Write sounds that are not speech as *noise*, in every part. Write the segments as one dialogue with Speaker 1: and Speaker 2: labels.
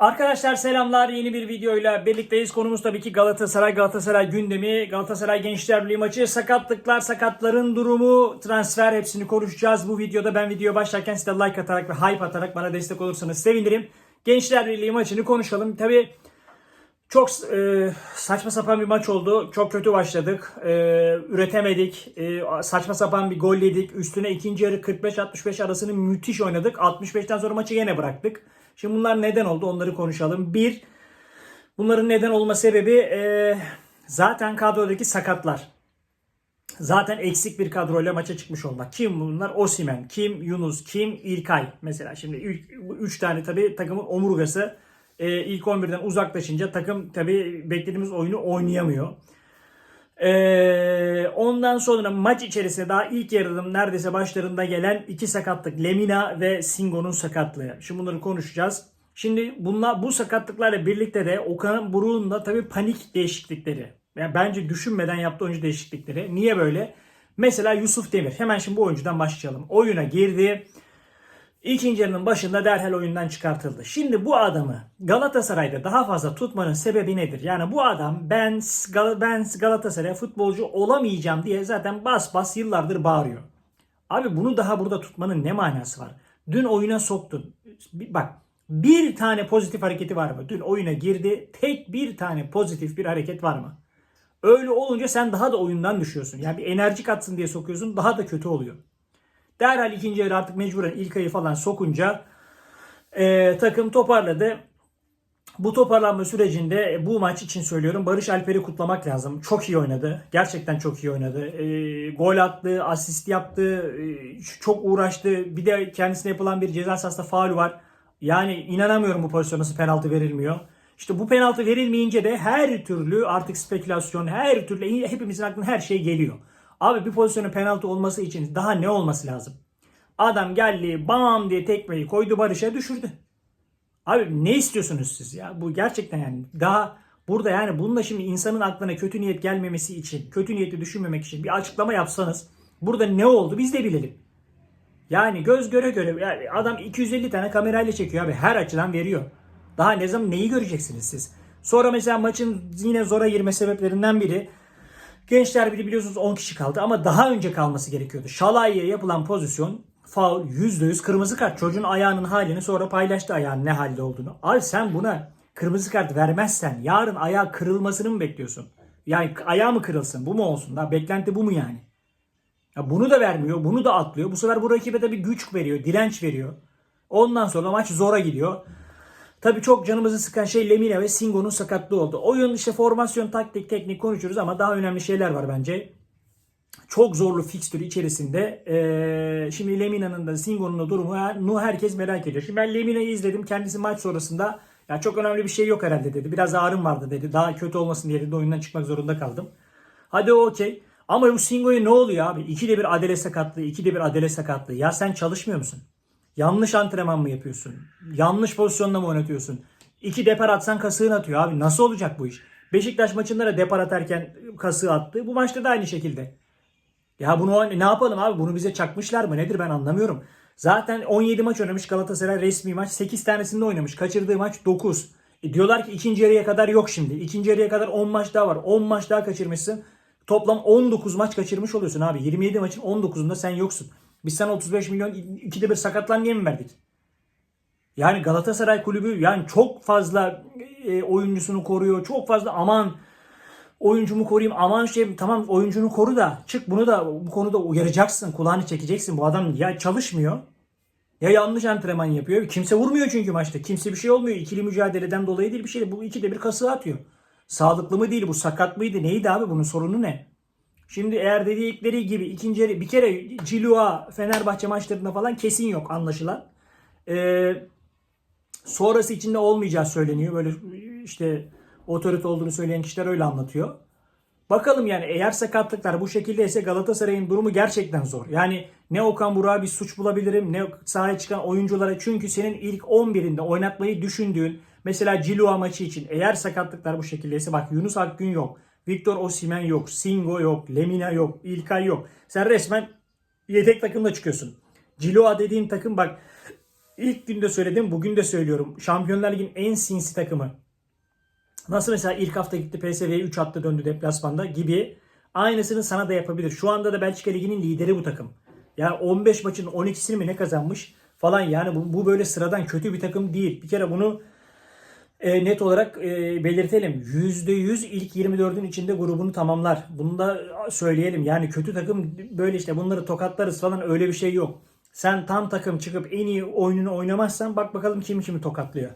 Speaker 1: Arkadaşlar selamlar. Yeni bir videoyla birlikteyiz. Konumuz tabii ki Galatasaray. Galatasaray gündemi. Galatasaray Gençler Birliği maçı. Sakatlıklar, sakatların durumu, transfer hepsini konuşacağız. Bu videoda ben video başlarken size like atarak ve hype atarak bana destek olursanız sevinirim. Gençler Birliği maçını konuşalım. Tabii çok e, saçma sapan bir maç oldu. Çok kötü başladık. E, üretemedik. E, saçma sapan bir gol yedik. Üstüne ikinci yarı 45-65 arasını müthiş oynadık. 65'ten sonra maçı yine bıraktık. Şimdi bunlar neden oldu onları konuşalım. Bir, bunların neden olma sebebi e, zaten kadrodaki sakatlar. Zaten eksik bir kadroyla maça çıkmış olmak. Kim bunlar? Osimen, kim Yunus, kim İlkay. Mesela şimdi 3 tane tabii takımın omurgası e, ilk 11'den uzaklaşınca takım tabii beklediğimiz oyunu oynayamıyor. Ee, ondan sonra maç içerisinde daha ilk yarının neredeyse başlarında gelen iki sakatlık. Lemina ve Singo'nun sakatlığı. Şimdi bunları konuşacağız. Şimdi bunlar bu sakatlıklarla birlikte de Okan Buruk'un da tabii panik değişiklikleri. Yani bence düşünmeden yaptığı oyuncu değişiklikleri. Niye böyle? Mesela Yusuf Demir. Hemen şimdi bu oyuncudan başlayalım. Oyuna girdi. İkinci yarının başında derhal oyundan çıkartıldı. Şimdi bu adamı Galatasaray'da daha fazla tutmanın sebebi nedir? Yani bu adam ben ben Galatasaray futbolcu olamayacağım diye zaten bas bas yıllardır bağırıyor. Abi bunu daha burada tutmanın ne manası var? Dün oyuna soktun. Bak bir tane pozitif hareketi var mı? Dün oyuna girdi. Tek bir tane pozitif bir hareket var mı? Öyle olunca sen daha da oyundan düşüyorsun. Yani bir enerji katsın diye sokuyorsun daha da kötü oluyor. Derhal ikinci yarı artık mecburen ilk ayı falan sokunca e, takım toparladı. Bu toparlanma sürecinde e, bu maç için söylüyorum Barış Alper'i kutlamak lazım. Çok iyi oynadı. Gerçekten çok iyi oynadı. E, gol attı, asist yaptı, e, çok uğraştı. Bir de kendisine yapılan bir ceza sahasında faul var. Yani inanamıyorum bu pozisyona nasıl penaltı verilmiyor. İşte bu penaltı verilmeyince de her türlü artık spekülasyon, her türlü hepimizin aklına her şey geliyor. Abi bir pozisyonun penaltı olması için daha ne olması lazım? Adam geldi bam diye tekmeyi koydu Barış'a düşürdü. Abi ne istiyorsunuz siz ya? Bu gerçekten yani daha burada yani bununla şimdi insanın aklına kötü niyet gelmemesi için, kötü niyeti düşünmemek için bir açıklama yapsanız burada ne oldu biz de bilelim. Yani göz göre göre yani adam 250 tane kamerayla çekiyor abi her açıdan veriyor. Daha ne zaman neyi göreceksiniz siz? Sonra mesela maçın yine zora girme sebeplerinden biri Gençler Birliği biliyorsunuz 10 kişi kaldı ama daha önce kalması gerekiyordu. Şalay'ya yapılan pozisyon faul %100 kırmızı kart. Çocuğun ayağının halini sonra paylaştı ayağın ne halde olduğunu. Abi sen buna kırmızı kart vermezsen yarın ayağı kırılmasını mı bekliyorsun? Yani ayağı mı kırılsın? Bu mu olsun? Daha beklenti bu mu yani? Ya bunu da vermiyor. Bunu da atlıyor. Bu sefer bu rakibe de bir güç veriyor. Direnç veriyor. Ondan sonra maç zora gidiyor. Tabii çok canımızı sıkan şey Lemina ve Singo'nun sakatlığı oldu. Oyun işte formasyon, taktik, teknik konuşuruz ama daha önemli şeyler var bence. Çok zorlu fikstürü içerisinde. Ee, şimdi Lemina'nın da Singo'nun da durumu herkes merak ediyor. Şimdi ben Lemina'yı izledim. Kendisi maç sonrasında ya çok önemli bir şey yok herhalde dedi. Biraz ağrım vardı dedi. Daha kötü olmasın diye dedi. Oyundan çıkmak zorunda kaldım. Hadi okey. Ama bu Singo'ya ne oluyor abi? İkide bir adele sakatlığı, ikide bir adele sakatlığı. Ya sen çalışmıyor musun? Yanlış antrenman mı yapıyorsun? Yanlış pozisyonda mı oynatıyorsun? İki depar atsan kasığın atıyor abi. Nasıl olacak bu iş? Beşiktaş maçında da depar atarken kasığı attı. Bu maçta da aynı şekilde. Ya bunu ne yapalım abi? Bunu bize çakmışlar mı? Nedir ben anlamıyorum. Zaten 17 maç oynamış Galatasaray resmi maç. 8 tanesinde oynamış. Kaçırdığı maç 9. E diyorlar ki ikinci yarıya kadar yok şimdi. İkinci yarıya kadar 10 maç daha var. 10 maç daha kaçırmışsın. Toplam 19 maç kaçırmış oluyorsun abi. 27 maçın 19'unda sen yoksun. Biz sana 35 milyon ikide bir sakatlan diye mi verdik? Yani Galatasaray kulübü yani çok fazla e, oyuncusunu koruyor. Çok fazla aman oyuncumu koruyayım aman şey tamam oyuncunu koru da çık bunu da bu konuda uyaracaksın. Kulağını çekeceksin. Bu adam ya çalışmıyor ya yanlış antrenman yapıyor. Kimse vurmuyor çünkü maçta. Kimse bir şey olmuyor. İkili mücadeleden dolayı değil bir şey. Bu ikide bir kasığı atıyor. Sağlıklı mı değil bu sakat mıydı neydi abi bunun sorunu ne? Şimdi eğer dedikleri gibi ikinci bir kere Cilua Fenerbahçe maçlarında falan kesin yok anlaşılan. Ee, sonrası içinde olmayacağı söyleniyor. Böyle işte otorite olduğunu söyleyen kişiler öyle anlatıyor. Bakalım yani eğer sakatlıklar bu şekildeyse Galatasaray'ın durumu gerçekten zor. Yani ne Okan Burak'a bir suç bulabilirim ne sahaya çıkan oyunculara. Çünkü senin ilk 11'inde oynatmayı düşündüğün mesela Cilua maçı için eğer sakatlıklar bu şekildeyse bak Yunus Akgün yok. Victor Osimen yok. Singo yok. Lemina yok. İlkay yok. Sen resmen yedek takımla çıkıyorsun. Ciloa dediğin takım bak İlk günde söyledim, bugün de söylüyorum. Şampiyonlar Ligi'nin en sinsi takımı. Nasıl mesela ilk hafta gitti PSV'ye 3 attı döndü deplasmanda gibi aynısını sana da yapabilir. Şu anda da Belçika Ligi'nin lideri bu takım. Yani 15 maçın 12'sini mi ne kazanmış falan yani bu, bu böyle sıradan kötü bir takım değil. Bir kere bunu e, net olarak e, belirtelim. %100 ilk 24'ün içinde grubunu tamamlar. Bunu da söyleyelim. Yani kötü takım böyle işte bunları tokatlarız falan öyle bir şey yok. Sen tam takım çıkıp en iyi oyununu oynamazsan bak bakalım kim kimi tokatlıyor.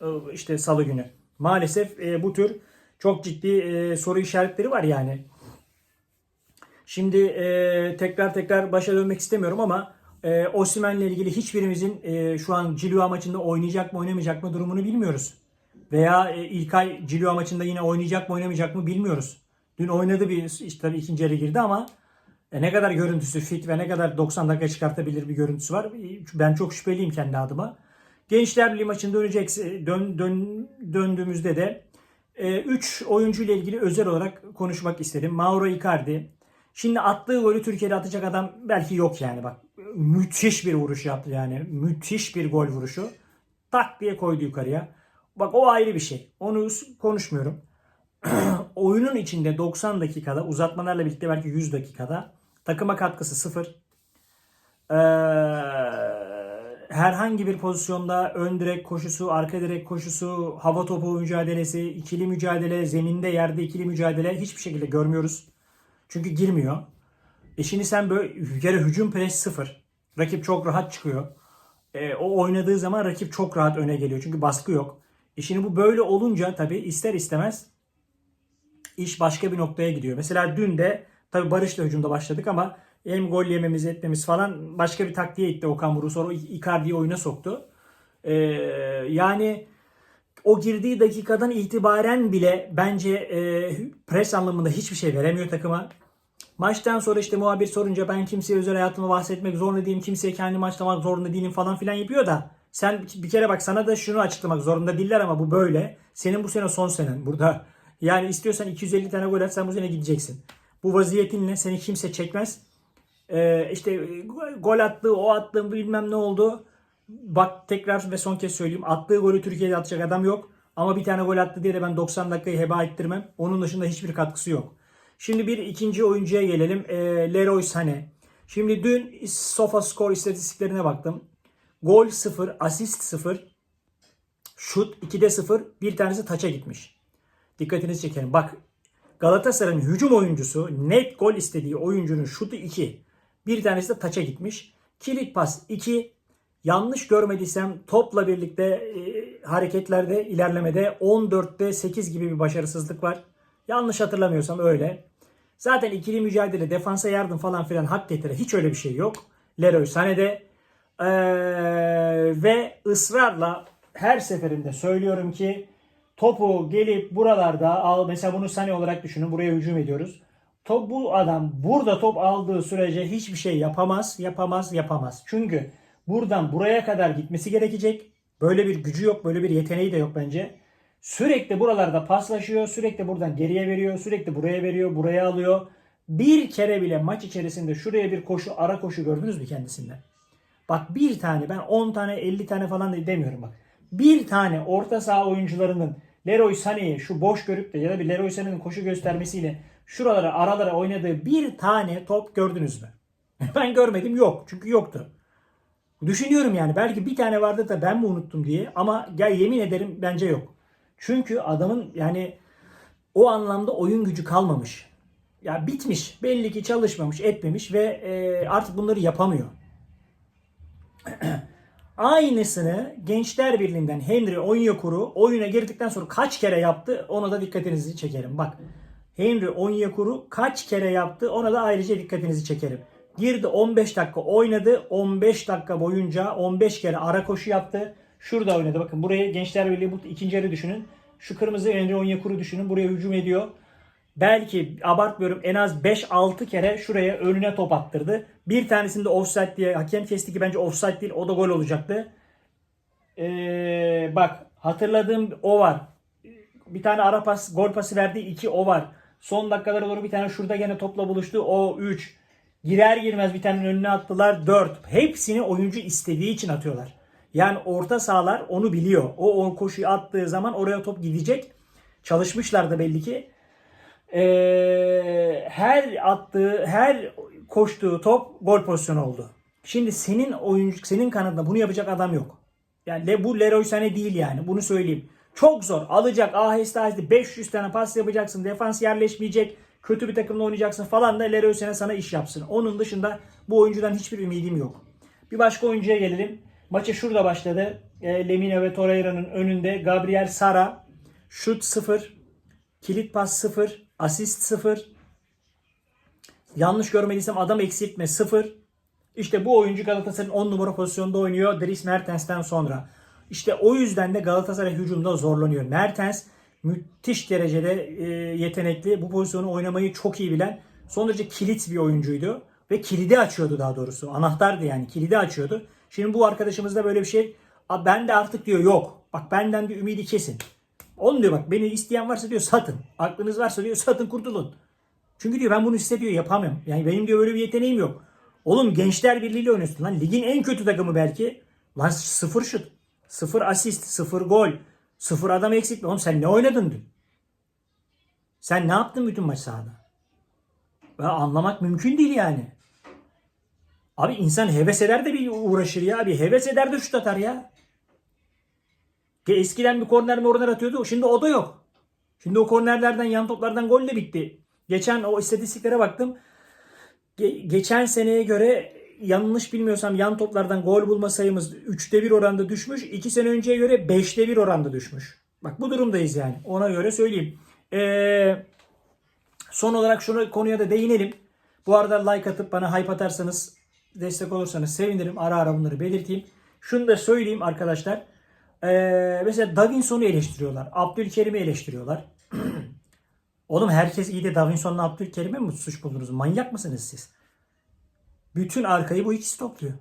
Speaker 1: E, işte salı günü. Maalesef e, bu tür çok ciddi e, soru işaretleri var yani. Şimdi e, tekrar tekrar başa dönmek istemiyorum ama e, Osimhen'le ilgili hiçbirimizin e, şu an Cilua maçında oynayacak mı oynamayacak mı durumunu bilmiyoruz. Veya e, İlkay Cilua maçında yine oynayacak mı oynamayacak mı bilmiyoruz. Dün oynadı bir işte tabii ikinci yarı girdi ama e, ne kadar görüntüsü fit ve ne kadar 90 dakika çıkartabilir bir görüntüsü var. E, Ben çok şüpheliyim kendi adıma. Gençler Birliği maçında dönecek dön, dön, döndüğümüzde de 3 oyuncu ile ilgili özel olarak konuşmak istedim. Mauro Icardi. Şimdi attığı golü Türkiye'de atacak adam belki yok yani bak. Müthiş bir vuruş yaptı yani. Müthiş bir gol vuruşu. Tak diye koydu yukarıya. Bak o ayrı bir şey. Onu konuşmuyorum. *clears throat* Oyunun içinde 90 dakikada uzatmalarla birlikte belki 100 dakikada takıma katkısı sıfır. Ee, herhangi bir pozisyonda ön direk koşusu, arka direk koşusu, hava topu mücadelesi, ikili mücadele, zeminde yerde ikili mücadele hiçbir şekilde görmüyoruz. Çünkü girmiyor. E şimdi sen böyle kere hücum pres sıfır. Rakip çok rahat çıkıyor. E, o oynadığı zaman rakip çok rahat öne geliyor. Çünkü baskı yok. E şimdi bu böyle olunca tabii ister istemez iş başka bir noktaya gidiyor. Mesela dün de tabii Barış'la hücumda başladık ama hem gol yememiz etmemiz falan başka bir taktiğe itti Okan Buruk. Sonra Icardi'yi oyuna soktu. Ee, yani o girdiği dakikadan itibaren bile bence e, pres anlamında hiçbir şey veremiyor takıma. Maçtan sonra işte muhabir sorunca ben kimseye özel hayatımı bahsetmek zorunda değilim. Kimseye kendi maçlamak zorunda değilim falan filan yapıyor da sen bir kere bak sana da şunu açıklamak zorunda değiller ama bu böyle. Senin bu sene son senen burada. Yani istiyorsan 250 tane gol at sen bu sene gideceksin. Bu vaziyetinle seni kimse çekmez. Ee, işte gol attığı, o attığım bilmem ne oldu. Bak tekrar ve son kez söyleyeyim. Attığı golü Türkiye'de atacak adam yok. Ama bir tane gol attı diye de ben 90 dakikayı heba ettirmem. Onun dışında hiçbir katkısı yok. Şimdi bir ikinci oyuncuya gelelim. E, Leroy Sané. Şimdi dün Sofa Score istatistiklerine baktım. Gol 0, asist 0, şut 2'de 0, bir tanesi taça gitmiş. Dikkatinizi çekerim. Bak Galatasaray'ın hücum oyuncusu net gol istediği oyuncunun şutu 2. Bir tanesi de taça gitmiş. Kilit pas 2. Yanlış görmediysem topla birlikte e, hareketlerde ilerlemede 14'te 8 gibi bir başarısızlık var. Yanlış hatırlamıyorsam öyle. Zaten ikili mücadele, defansa yardım falan filan hak getire. Hiç öyle bir şey yok. Leroy Sané'de. Ee, ve ısrarla her seferinde söylüyorum ki topu gelip buralarda al. Mesela bunu Sané olarak düşünün. Buraya hücum ediyoruz. Top, bu adam burada top aldığı sürece hiçbir şey yapamaz, yapamaz, yapamaz. Çünkü buradan buraya kadar gitmesi gerekecek. Böyle bir gücü yok, böyle bir yeteneği de yok bence. Sürekli buralarda paslaşıyor, sürekli buradan geriye veriyor, sürekli buraya veriyor, buraya alıyor. Bir kere bile maç içerisinde şuraya bir koşu, ara koşu gördünüz mü kendisinden? Bak bir tane, ben 10 tane, 50 tane falan demiyorum bak. Bir tane orta saha oyuncularının Leroy Sané'yi şu boş görüp de ya da bir Leroy Sané'nin koşu göstermesiyle şuralara aralara oynadığı bir tane top gördünüz mü? *laughs* ben görmedim yok. Çünkü yoktu. Düşünüyorum yani belki bir tane vardı da ben mi unuttum diye ama ya yemin ederim bence yok. Çünkü adamın yani o anlamda oyun gücü kalmamış. Ya bitmiş. Belli ki çalışmamış, etmemiş ve e, artık bunları yapamıyor. *clears throat* Aynısını Gençler Birliği'nden Henry Onyekuru oyuna girdikten sonra kaç kere yaptı ona da dikkatinizi çekerim. Bak Henry Onyekuru kaç kere yaptı ona da ayrıca dikkatinizi çekerim. Girdi 15 dakika oynadı. 15 dakika boyunca 15 kere ara koşu yaptı. Şurada oynadı. Bakın buraya Gençler Birliği bu ikinci yarı düşünün. Şu kırmızı Henry Onyekuru düşünün. Buraya hücum ediyor. Belki abartmıyorum en az 5-6 kere şuraya önüne top attırdı. Bir tanesinde offside diye hakem kesti ki bence offside değil o da gol olacaktı. Ee, bak hatırladığım o var. Bir tane ara pas, gol pası verdi 2 o var. Son dakikalara doğru bir tane şurada gene topla buluştu o 3. Girer girmez bir tane önüne attılar 4. Hepsini oyuncu istediği için atıyorlar. Yani orta sahalar onu biliyor. O, o koşuyu attığı zaman oraya top gidecek. Çalışmışlar da belli ki. Ee, her attığı, her koştuğu top gol pozisyonu oldu. Şimdi senin oyuncu, senin kanadında bunu yapacak adam yok. Yani bu Leroy Sané değil yani. Bunu söyleyeyim. Çok zor. Alacak aheste aheste 500 tane pas yapacaksın. Defans yerleşmeyecek. Kötü bir takımla oynayacaksın falan da Leroy Sané sana iş yapsın. Onun dışında bu oyuncudan hiçbir ümidim yok. Bir başka oyuncuya gelelim. Maça şurada başladı. E, Lemina ve Torreira'nın önünde Gabriel Sara. Şut 0. Kilit pas 0. Asist 0. Yanlış görmediysem adam eksiltme 0. İşte bu oyuncu Galatasaray'ın 10 numara pozisyonda oynuyor Dries Mertens'ten sonra. İşte o yüzden de Galatasaray hücumda zorlanıyor. Mertens müthiş derecede e, yetenekli. Bu pozisyonu oynamayı çok iyi bilen son derece kilit bir oyuncuydu. Ve kilidi açıyordu daha doğrusu. Anahtardı yani kilidi açıyordu. Şimdi bu arkadaşımızda böyle bir şey. "Abi Ben de artık diyor yok. Bak benden bir ümidi kesin. Oğlum diyor bak beni isteyen varsa diyor satın. Aklınız varsa diyor satın kurtulun. Çünkü diyor ben bunu hissediyor yapamıyorum. Yani benim diyor böyle bir yeteneğim yok. Oğlum Gençler Birliği ile oynuyorsun lan. Ligin en kötü takımı belki. Lan sıfır şut. Sıfır asist. Sıfır gol. Sıfır adam eksikli. Oğlum sen ne oynadın dün? Sen ne yaptın bütün maç sahada? Ben anlamak mümkün değil yani. Abi insan heves eder de bir uğraşır ya. Bir heves eder de şut atar ya. Ki Eskiden bir korner morner atıyordu. Şimdi o da yok. Şimdi o kornerlerden yan toplardan gol de bitti. Geçen o istatistiklere baktım. Ge- geçen seneye göre yanlış bilmiyorsam yan toplardan gol bulma sayımız 3'te 1 oranda düşmüş. 2 sene önceye göre 5'te 1 oranda düşmüş. Bak bu durumdayız yani. Ona göre söyleyeyim. Ee, son olarak şunu konuya da değinelim. Bu arada like atıp bana hype atarsanız destek olursanız sevinirim. Ara ara bunları belirteyim. Şunu da söyleyeyim arkadaşlar. Ee, mesela Davinson'u eleştiriyorlar. Abdülkerim'i eleştiriyorlar. *clears throat* Oğlum herkes iyi de Davinson'la Abdülkerim'e mi suç buldunuz? Manyak mısınız siz? Bütün arkayı bu ikisi topluyor.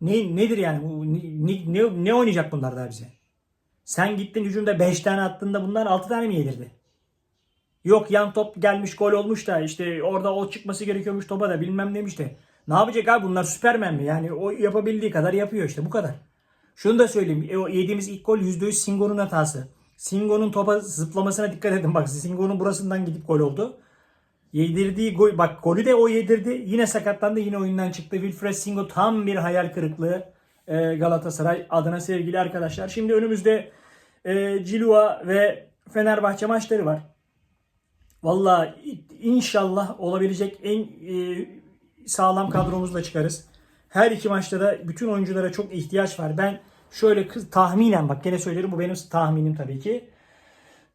Speaker 1: Ne, nedir yani? Bu, ne, ne, ne oynayacak bunlar daha bize? Sen gittin hücumda 5 tane attığında bundan 6 tane mi yedirdi? Yok yan top gelmiş gol olmuş da işte orada o çıkması gerekiyormuş topa da bilmem neymiş de. Ne yapacak abi bunlar süpermen mi? Yani o yapabildiği kadar yapıyor işte bu kadar. Şunu da söyleyeyim. E, o yediğimiz ilk gol %100 Singo'nun hatası. Singo'nun topa zıplamasına dikkat edin. Bak Singo'nun burasından gidip gol oldu. Yedirdiği gol, bak golü de o yedirdi. Yine sakatlandı. Yine oyundan çıktı. Wilfred Singo tam bir hayal kırıklığı e, Galatasaray adına sevgili arkadaşlar. Şimdi önümüzde e, Cilua ve Fenerbahçe maçları var. Valla inşallah olabilecek en e, sağlam kadromuzla çıkarız. Her iki maçta da bütün oyunculara çok ihtiyaç var. Ben şöyle tahminen bak gene söylerim bu benim tahminim tabii ki.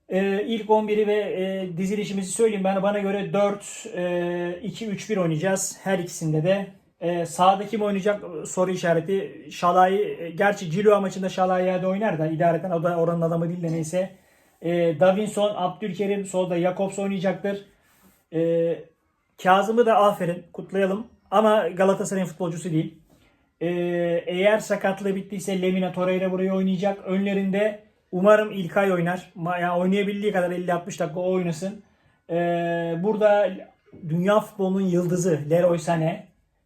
Speaker 1: Ee, ilk 11'i ve e, dizilişimizi söyleyeyim. Ben bana göre 4 e, 2 3 1 oynayacağız. Her ikisinde de. E, sağda kim oynayacak soru işareti. Şalay e, gerçi Cilua maçında Şalay de oynar da idareten o da oranın adamı değil de neyse. E, Davinson, Abdülkerim solda Jakobs oynayacaktır. E, Kazım'ı da aferin kutlayalım. Ama Galatasaray'ın futbolcusu değil. Ee, eğer sakatlığı bittiyse Lemina Torreira buraya oynayacak. Önlerinde umarım İlkay oynar. Yani oynayabildiği kadar 50-60 dakika o oynasın. Ee, burada dünya futbolunun yıldızı Leroy Sané.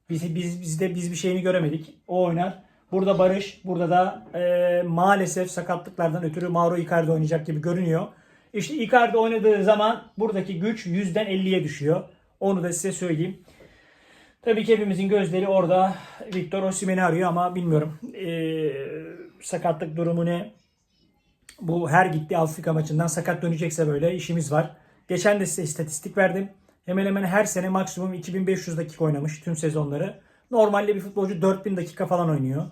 Speaker 1: Biz, biz, biz de biz bir şeyini göremedik. O oynar. Burada Barış, burada da e, maalesef sakatlıklardan ötürü Mauro Icardi oynayacak gibi görünüyor. İşte Icardi oynadığı zaman buradaki güç yüzden 50'ye düşüyor. Onu da size söyleyeyim. Tabii ki hepimizin gözleri orada. Victor Osimhen'i arıyor ama bilmiyorum. Ee, sakatlık durumu ne? Bu her gittiği Afrika maçından sakat dönecekse böyle işimiz var. Geçen de size istatistik verdim. Hemen hemen her sene maksimum 2500 dakika oynamış tüm sezonları. Normalde bir futbolcu 4000 dakika falan oynuyor.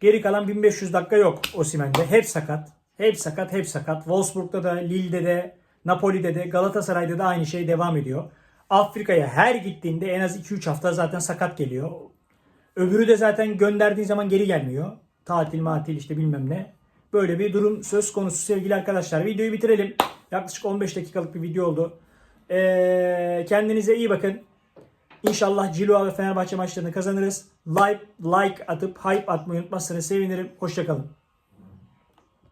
Speaker 1: Geri kalan 1500 dakika yok Osimhen'de. Hep sakat. Hep sakat, hep sakat. Wolfsburg'da da, Lille'de de, Napoli'de de, Galatasaray'da da aynı şey devam ediyor. Afrika'ya her gittiğinde en az 2-3 hafta zaten sakat geliyor. Öbürü de zaten gönderdiği zaman geri gelmiyor. Tatil matil işte bilmem ne. Böyle bir durum söz konusu sevgili arkadaşlar. Videoyu bitirelim. Yaklaşık 15 dakikalık bir video oldu. Ee, kendinize iyi bakın. İnşallah Cilua ve Fenerbahçe maçlarını kazanırız. Like, like atıp hype atmayı unutmazsanız sevinirim. Hoşçakalın.